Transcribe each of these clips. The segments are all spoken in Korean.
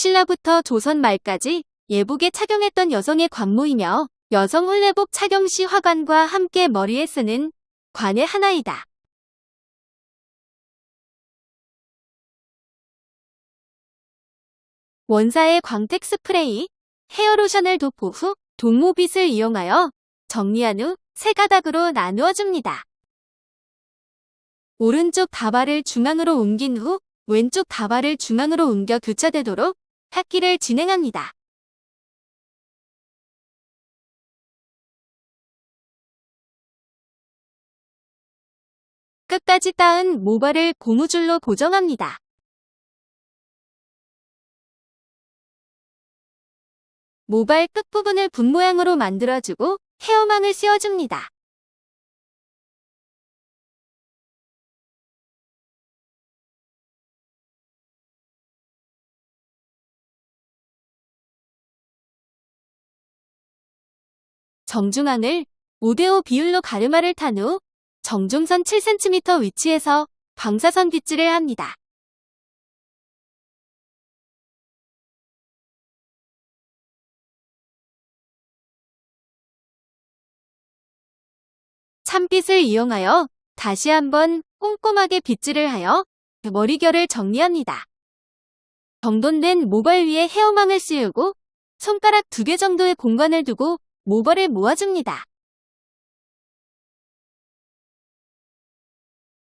신라부터 조선 말까지 예복에 착용했던 여성의 관모이며 여성 혼례복 착용 시 화관과 함께 머리에 쓰는 관의 하나이다. 원사의 광택 스프레이, 헤어로션을 도포 후 동모빗을 이용하여 정리한 후 세 가닥으로 나누어 줍니다. 오른쪽 다발을 중앙으로 옮긴 후 왼쪽 다발을 중앙으로 옮겨 교차되도록 닦기를 진행합니다. 끝까지 따은 모발을 고무줄로 고정합니다. 모발 끝부분을 분 모양으로 만들어주고 헤어망을 씌워줍니다. 정중앙을 5대5 비율로 가르마를 탄 후 정중선 7cm 위치에서 방사선 빗질을 합니다. 참빗을 이용하여 다시 한번 꼼꼼하게 빗질을 하여 머리결을 정리합니다. 정돈된 모발 위에 헤어망을 씌우고 손가락 두 개 정도의 공간을 두고 모발을 모아줍니다.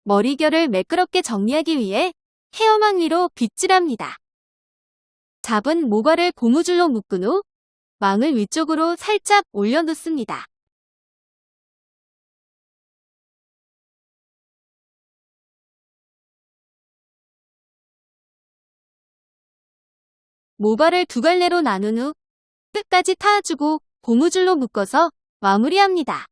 머리결을 매끄럽게 정리하기 위해 헤어망 위로 빗질합니다. 잡은 모발을 고무줄로 묶은 후 망을 위쪽으로 살짝 올려놓습니다. 모발을 두 갈래로 나눈 후 끝까지 타주고 고무줄로 묶어서 마무리합니다.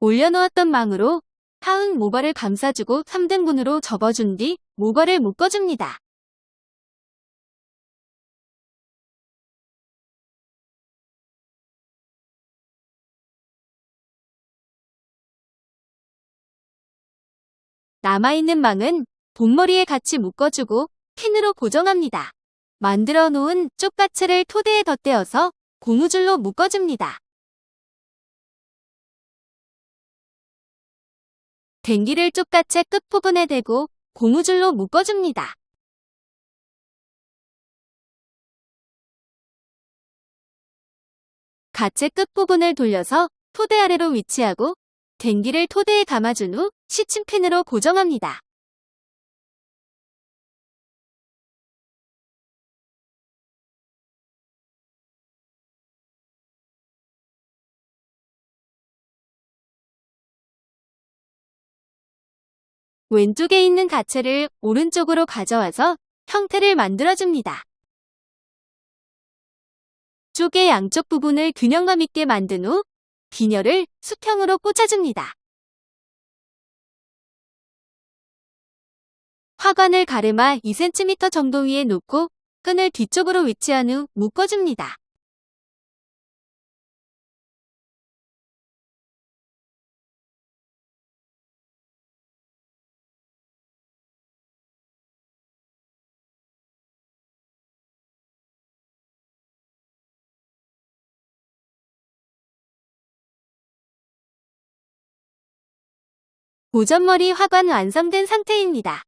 올려놓았던 망으로 타은 모발을 감싸주고 3등분으로 접어준 뒤 모발을 묶어줍니다. 남아있는 망은 본머리에 같이 묶어주고 핀으로 고정합니다. 만들어 놓은 쪽가채를 토대에 덧대어서 고무줄로 묶어줍니다. 댕기를 쪽가채 끝부분에 대고 고무줄로 묶어줍니다. 가채 끝부분을 돌려서 토대 아래로 위치하고 댕기를 토대에 감아준 후 시침핀으로 고정합니다. 왼쪽에 있는 가채를 오른쪽으로 가져와서 형태를 만들어줍니다. 쪽의 양쪽 부분을 균형감 있게 만든 후 비녀를 수평으로 꽂아줍니다. 화관을 가르마 2cm 정도 위에 놓고 끈을 뒤쪽으로 위치한 후 묶어줍니다. 고전머리 화관 완성된 상태입니다.